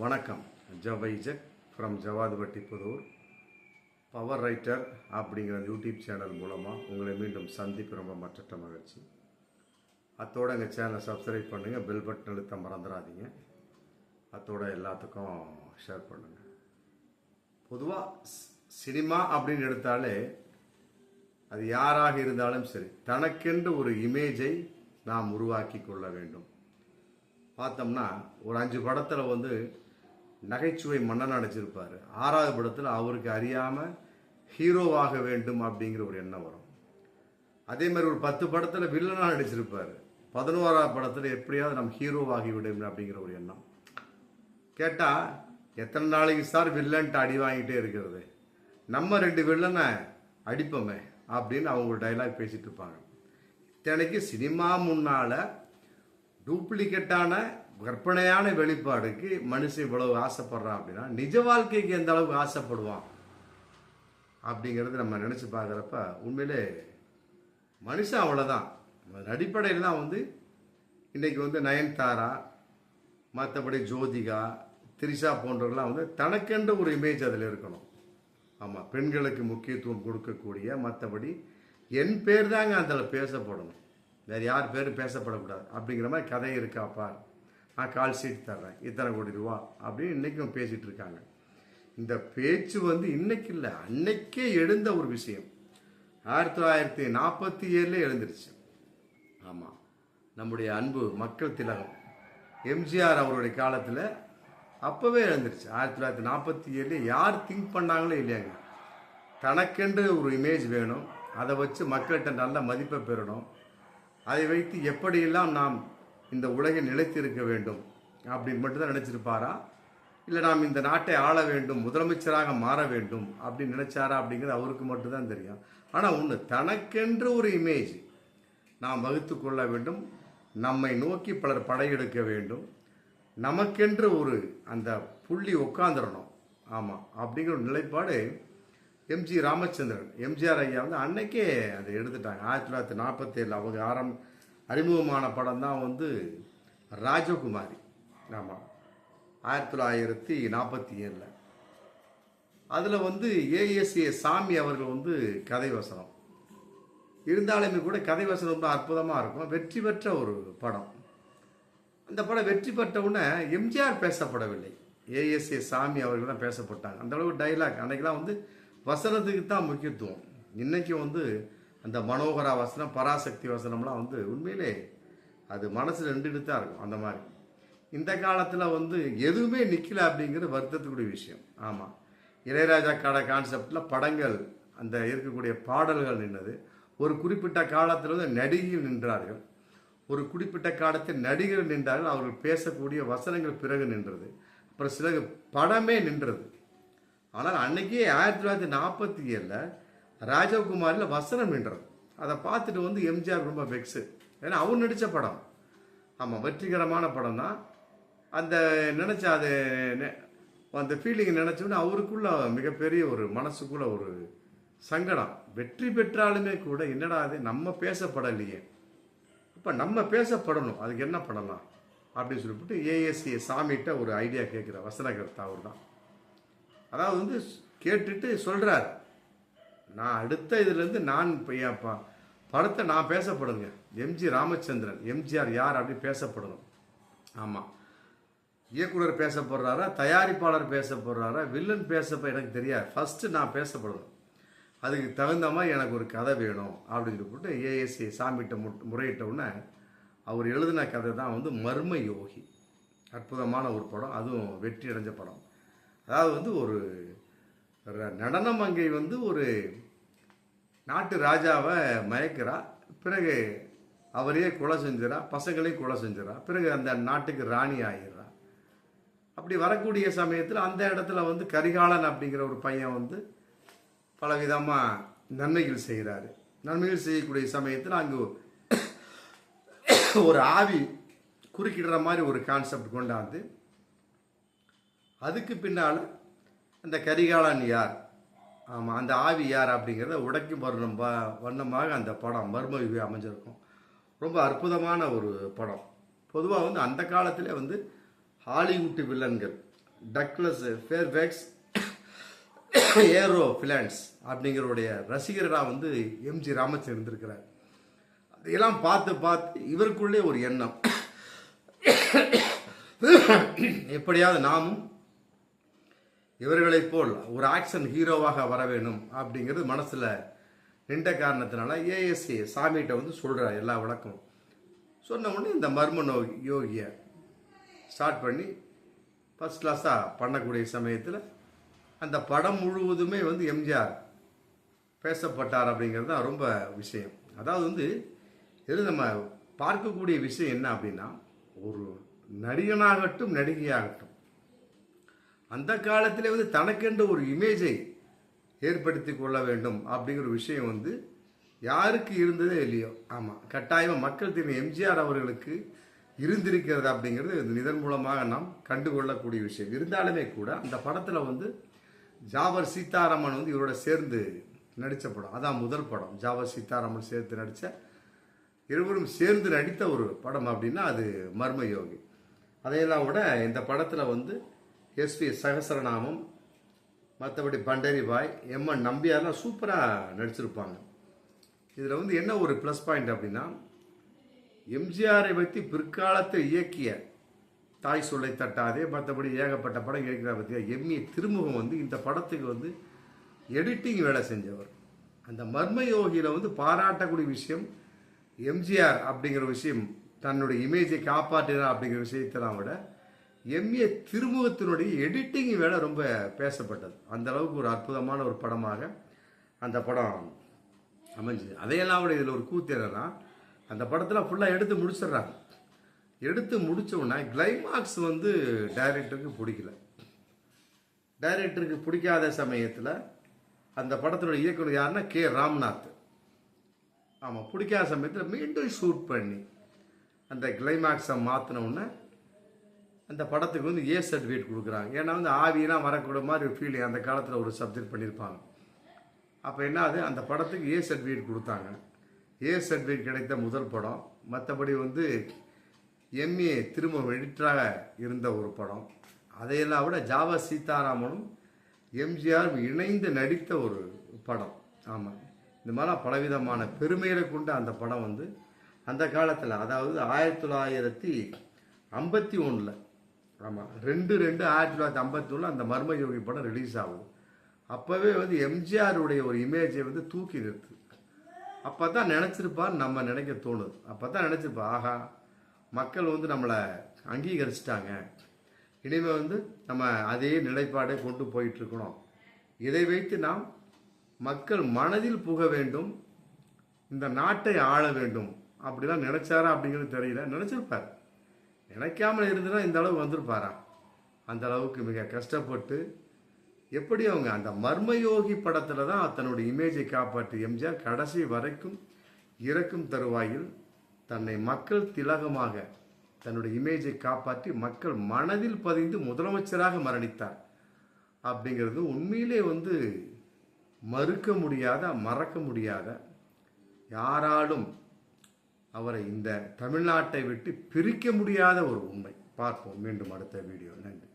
வணக்கம். ஜவைஜக் from Javathupatti Puthur. Power writer அப்படிங்கிற YouTube channel மூலமாக உங்களை மீண்டும் சந்திப்பு ரொம்ப மற்ற மகிழ்ச்சி. அத்தோட எங்கள் சேனலை சப்ஸ்கிரைப் பண்ணுங்கள் பெல் பட்டன் அழுத்த மறந்துடாதீங்க. அத்தோட எல்லாத்துக்கும் ஷேர் பண்ணுங்கள் பொதுவாக சினிமா அப்படின்னு எடுத்தாலே அது யாராக இருந்தாலும் சரி தனக்கென்று ஒரு இமேஜை நாம் உருவாக்கி கொள்ள வேண்டும். பார்த்தோம்னா ஒரு அஞ்சு படத்தில் வந்து நகைச்சுவை மன்னன் நடிச்சிருப்பார். ஆறாவது படத்தில் அவருக்கு அறியாமல் ஹீரோவாக வேண்டும் அப்படிங்கிற ஒரு எண்ணம் வரும். அதே மாதிரி ஒரு பத்து படத்தில் வில்லனாக நடிச்சிருப்பார். பதினோராவது படத்தில் எப்படியாவது நம்ம ஹீரோவாகி விடும் அப்படிங்கிற ஒரு எண்ணம். கேட்டால் எத்தனை நாளைக்கு சார் வில்லன்ட்டு அடி வாங்கிட்டே இருக்கிறது? நம்ம ரெண்டு வில்லனை அடிப்போமே அப்படின்னு அவங்க ஒரு டைலாக் பேசிட்டு இருப்பாங்க. இத்தனைக்கு சினிமா முன்னால் டூப்ளிகேட்டான கற்பனையான வெளிப்பாடுக்கு மனுஷன் இவ்வளவு ஆசைப்படுறான் அப்படின்னா நிஜ வாழ்க்கைக்கு எந்த அளவுக்கு ஆசைப்படுவான் அப்படிங்கிறது நம்ம நினச்சி பார்க்குறப்ப உண்மையிலே மனுஷன் அவ்வளோதான் அடிப்படையில் தான் வந்து இன்றைக்கி வந்து நயன்தாரா மற்றபடி ஜோதிகா திரிஷா போன்றவர்கள்லாம் வந்து தனக்கென்று ஒரு இமேஜ் அதில் இருக்கணும். ஆமாம் பெண்களுக்கு முக்கியத்துவம் கொடுக்கக்கூடிய மற்றபடி என் பேர் தாங்க அதில் பேசப்படணும். வேறு யார் பேர் பேசப்படக்கூடாது அப்படிங்கிற மாதிரி கதை இருக்காப்பா நான் கால் சீட் தர்றேன் இத்தனை கோடி ரூபா? அப்படின்னு இன்றைக்கும் பேசிகிட்டு இருக்காங்க. இந்த பேச்சு வந்து இன்னைக்கு இல்லை அன்னைக்கே எழுந்த ஒரு விஷயம். ஆயிரத்தி தொள்ளாயிரத்தி நாற்பத்தி ஏழுல எழுந்துருச்சு. ஆமாம் நம்முடைய அன்பு மக்கள் திலகம் எம்ஜிஆர் அவருடைய காலத்தில் அப்போவே எழுந்துருச்சு. ஆயிரத்தி தொள்ளாயிரத்தி நாற்பத்தி ஏழு யார் திங்க் பண்ணாங்களோ இல்லையாங்க. தனக்கென்று ஒரு இமேஜ் வேணும் அதை வச்சு மக்கள்கிட்ட நல்ல மதிப்பை பெறணும். அதை வைத்து எப்படியெல்லாம் நாம் இந்த உலகை நிலைத்திருக்க வேண்டும் அப்படின்னு மட்டும்தான் நினச்சிருப்பாரா? இல்லை நாம் இந்த நாட்டை ஆள வேண்டும் முதலமைச்சராக மாற வேண்டும் அப்படின்னு நினைச்சாரா அப்படிங்கிறது அவருக்கு மட்டும்தான் தெரியும். ஆனால் ஒன்று தனக்கென்று ஒரு இமேஜ் நாம் வகுத்து கொள்ள வேண்டும் நம்மை நோக்கி பலர் படையெடுக்க வேண்டும் நமக்கென்று ஒரு அந்த புள்ளி உட்காந்துடணும் ஆமாம் அப்படிங்கிற ஒரு நிலைப்பாடு எம்ஜி ராமச்சந்திரன் எம்ஜிஆர் ஐயா வந்து அன்னைக்கே அதை எடுத்துட்டாங்க. ஆயிரத்தி தொள்ளாயிரத்தி நாற்பத்தேழு அவங்க ஆரம் அறிமுகமான படம் தான் வந்து ராஜகுமாரி. ஆமாம் ஆயிரத்தி தொள்ளாயிரத்தி நாற்பத்தி ஏழில். அதில் வந்து ஏஎஸ்ஏ சாமி அவர்கள் வந்து கதை வசனம். இருந்தாலுமே கூட கதை வசனம் ரொம்ப அற்புதமாக இருக்கும். வெற்றி பெற்ற ஒரு படம். அந்த படம் வெற்றி பெற்றவுடனே எம்ஜிஆர் பேசப்படவில்லை. ஏஎஸ்ஏ சாமி அவர்கள் தான் பேசப்பட்டாங்க. அந்தளவுக்கு டைலாக் அன்றைக்கெலாம் வந்து வசனத்துக்கு தான் முக்கியத்துவம். இன்றைக்கும் வந்து அந்த மனோகரா வசனம் பராசக்தி வசனம்லாம் வந்து உண்மையிலே அது மனசில் நின்றுட்டு தான் இருக்கும் அந்த மாதிரி. இந்த காலத்தில் வந்து எதுவுமே நிற்கல அப்படிங்கிறது வருத்தத்துக்குரிய விஷயம். ஆமாம் இளையராஜா காட கான்செப்டில் படங்கள் அந்த இருக்கக்கூடிய பாடல்கள் நின்றது ஒரு குறிப்பிட்ட காலத்தில் வந்து நடிகைகள் நின்றார்கள். ஒரு குறிப்பிட்ட காலத்தில் நடிகர்கள் நின்றார்கள் அவர்கள் பேசக்கூடிய வசனங்கள் பிறகு நின்றது. அப்புறம் சில படமே நின்றது. ஆனால் அன்னைக்கே ஆயிரத்தி தொள்ளாயிரத்தி நாற்பத்தி ஏழில் ராஜகுமாரில் வசனம் நின்றது அதை பார்த்துட்டு வந்து எம்ஜிஆர் ரொம்ப வெக்ஸு ஏன்னா அவர் நடித்த படம். ஆமாம் வெற்றிகரமான படம் தான். அந்த நினச்ச அது நெ- அந்த ஃபீலிங் நினச்சோன்னே அவருக்குள்ள மிகப்பெரிய ஒரு மனசுக்குள்ள ஒரு சங்கடம். வெற்றி பெற்றாலுமே கூட என்னடா அது நம்ம பேசப்படலையே. இப்போ நம்ம பேசப்படணும். அதுக்கு என்ன பண்ணலாம்? அப்படின்னு சொல்லிவிட்டு ஏஎஸ்சி சாமிகிட்ட ஒரு ஐடியா கேட்குற வசனகர்த்தா அவர் தான் அதாவது வந்து கேட்டுட்டு சொல்கிறார் நான் அடுத்த இதுலேருந்து நான் இப்போ என் ப- படத்தை நான் பேசப்படுங்க. எம்ஜி ராமச்சந்திரன். எம்ஜிஆர் யார் அப்படி பேசப்படணும்? ஆமாம் இயக்குனர் பேசப்படுறாரா? தயாரிப்பாளர் பேசப்படுறாரா? வில்லன் பேசப்ப எனக்கு தெரியாது. ஃபஸ்ட்டு நான் பேசப்படணும். அதுக்கு தகுந்த மாதிரி எனக்கு ஒரு கதை வேணும் அப்படின்னு போட்டு ஏஎஸ்சி சாமிகிட்ட மு முறையிட்ட உடனே அவர் எழுதின கதை தான் வந்து மர்ம யோகி. அற்புதமான ஒரு படம். அதுவும் வெற்றி அடைஞ்ச படம். அதாவது வந்து ஒரு நடனம் அங்கே வந்து ஒரு நாட்டு ராஜாவை மயக்கிறா பிறகு அவரையே கொலை செஞ்சிடறா பசங்களையும் கொலை செஞ்சிடறா பிறகு அந்த நாட்டுக்கு ராணி ஆகிடுறா அப்படி வரக்கூடிய சமயத்தில் அந்த இடத்துல வந்து கரிகாலன் அப்படிங்கிற ஒரு பையன் வந்து பலவிதமாக நன்மைகள் செய்கிறாரு நன்மைகள் செய்யக்கூடிய சமயத்தில் அங்கு ஒரு ஆவி குறுக்கிடுற மாதிரி ஒரு கான்செப்ட் கொண்டாந்து அதுக்கு பின்னால் அந்த கரிகாலன் யார்? ஆமாம் அந்த ஆவி யார் அப்படிங்கிறத உடைக்கும் வர்ணம் வ- வண்ணமாக அந்த படம் மர்ம அமைஞ்சிருக்கும். ரொம்ப அற்புதமான ஒரு படம். பொதுவாக வந்து அந்த காலத்திலே வந்து ஹாலிவுட் வில்லன்கள் டக்ளஸ் ஃபேர்வேக்ஸ் ஏரோ பிலான்ஸ் அப்படிங்கிறவுடைய ரசிகராக வந்து எம்ஜி ராமச்சந்திரன் இருந்திருக்கிறார். அதையெல்லாம் பார்த்து பார்த்து இவருக்குள்ளே ஒரு எண்ணம். எப்படியாவது நாமும் இவர்களைப் போல் ஒரு ஆக்ஷன் ஹீரோவாக வர வேணும் அப்படிங்கிறது மனசில் நின்ற காரணத்தினால ஏஎஸ்சி சாமிகிட்ட வந்து சொல்கிறார் எல்லா விளக்கம் சொன்ன உடனே இந்த மர்ம நோ யோகியை ஸ்டார்ட் பண்ணி ஃபஸ்ட் கிளாஸாக பண்ணக்கூடிய சமயத்தில் அந்த படம் முழுவதுமே வந்து எம்ஜிஆர் பேசப்பட்டார் அப்படிங்கிறது தான் ரொம்ப விஷயம். அதாவது வந்து இது நம்ம பார்க்கக்கூடிய விஷயம் என்ன அப்படின்னா ஒரு நடிகனாகட்டும் நடிகையாகட்டும் அந்த காலத்திலே வந்து தனக்கென்று ஒரு இமேஜை ஏற்படுத்தி கொள்ள வேண்டும் அப்படிங்கிற விஷயம் வந்து யாருக்கு இருந்ததே இல்லையோ? ஆமாம் கட்டாயமாக மக்கள் தெரியும் எம்ஜிஆர் அவர்களுக்கு இருந்திருக்கிறது அப்படிங்கிறது இதன் மூலமாக நாம் கண்டுகொள்ளக்கூடிய விஷயம். இருந்தாலுமே கூட அந்த படத்தில் வந்து ஜாவர் சீதாராமன் வந்து இவரோட சேர்ந்து நடித்த படம். அதான் முதல் படம். ஜாவர் சீதாராமன் சேர்த்து நடித்த இருவரும் சேர்ந்து நடித்த ஒரு படம் அப்படின்னா அது மர்ம யோகி அதையெல்லாம் விட இந்த படத்தில் வந்து எஸ்வி சகசரநாமம் மற்றபடி பண்டரி பாய் எம்என் நம்பியார்லாம் சூப்பராக நடிச்சிருப்பாங்க. இதில் வந்து என்ன ஒரு ப்ளஸ் பாயிண்ட் அப்படின்னா எம்ஜிஆரை பற்றி பிற்காலத்தில் இயக்கிய தாய் சொல்லை தட்டாதே மற்றபடி ஏகப்பட்ட படம் இயக்கிற பற்றியா எம்ஏ திருமுகம் வந்து இந்த படத்துக்கு வந்து எடிட்டிங் வேலை செஞ்சவர். அந்த மர்ம யோகியில் வந்து பாராட்டக்கூடிய விஷயம் எம்ஜிஆர் அப்படிங்கிற விஷயம் தன்னுடைய இமேஜை காப்பாற்றினார் அப்படிங்கிற விஷயத்தெல்லாம் விட எம்ஏ திருமுகத்தினுடைய எடிட்டிங் வேலை ரொம்ப பேசப்பட்டது. அந்த அளவுக்கு ஒரு அற்புதமான ஒரு படமாக அந்த படம் அமைஞ்சுது. அதையெல்லாம் விட இதில் ஒரு கூத்து என்னன்னா அந்த படத்தில் ஃபுல்லாக எடுத்து முடிச்சிடுறாங்க. எடுத்து முடித்தோடனே கிளைமாக்ஸ் வந்து டைரக்டருக்கு பிடிக்கல. டைரக்டருக்கு பிடிக்காத சமயத்தில் அந்த படத்தினுடைய இயக்குனர் யாருன்னா கே. ராம்நாத். ஆமாம் பிடிக்காத சமயத்தில் மீண்டும் ஷூட் பண்ணி அந்த கிளைமாக்ஸை மாற்றின அந்த படத்துக்கு வந்து ஏ சர்டிஃபிகேட் கொடுக்குறாங்க. ஏன்னா வந்து ஆவியெல்லாம் வரக்கூட மாதிரி ஒரு ஃபீலிங் அந்த காலத்தில் ஒரு சப்ஜெக்ட் பண்ணியிருப்பாங்க அப்போ என்ன ஆகுது? அந்த படத்துக்கு ஏ சர்டிஃபிகேட் கொடுத்தாங்க. ஏ சர்டிஃபிகேட் கிடைத்த முதல் படம். மற்றபடி வந்து எம்ஏ திரும்ப எடிட்டராக இருந்த ஒரு படம். அதையெல்லாம் விட ஜாவா சீதாராமனும் எம்ஜிஆரும் இணைந்து நடித்த ஒரு படம். ஆமாம் இந்த மாதிரிலாம் பலவிதமான பெருமைகளை கொண்ட அந்த படம் வந்து அந்த காலத்தில் அதாவது ஆயிரத்தி தொள்ளாயிரத்தி ஐம்பத்தி ஒன்றில் ஆமாம் ரெண்டு ரெண்டு ஆயிரத்தி தொள்ளாயிரத்தி ஐம்பத்தொன்னு அந்த மர்ம யோகி படம் ரிலீஸ் ஆகும். அப்போவே வந்து எம்ஜிஆருடைய ஒரு இமேஜை வந்து தூக்கி நிறுத்து. அப்போ தான் நினச்சிருப்பான்னு நம்ம நினைக்க தோணுது. அப்போ தான் நினச்சிருப்பா ஆஹா மக்கள் வந்து நம்மளை அங்கீகரிச்சிட்டாங்க. இனிமேல் வந்து நம்ம அதே நிலைப்பாடை கொண்டு போயிட்டுருக்கணும். இதை வைத்து நாம் மக்கள் மனதில் புக வேண்டும். இந்த நாட்டை ஆள வேண்டும். அப்படிலாம் நினச்சாரா அப்படிங்கிறது தெரியல. நினச்சிருப்பார். நினைக்காமல் இருந்துன்னா இந்த அளவு வந்திருப்பாரா அந்த அளவுக்கு மிக கஷ்டப்பட்டு எப்படி அவங்க அந்த மர்மயோகி படத்தில் தான் தன்னுடைய இமேஜை காப்பாற்றி எம்ஜிஆர் கடைசி வரைக்கும் இறக்கும் தருவாயில் தன்னை மக்கள் திலகமாக தன்னுடைய இமேஜை காப்பாற்றி மக்கள் மனதில் பதிந்து முதலமைச்சராக மரணித்தார். அப்படிங்கிறது உண்மையிலே வந்து மறுக்க முடியாத மறக்க முடியாத யாராலும் அவரை இந்த தமிழ்நாட்டை விட்டு பிரிக்க முடியாத ஒரு உண்மை. பார்ப்போம். மீண்டும் அடுத்த வீடியோ நன்றி.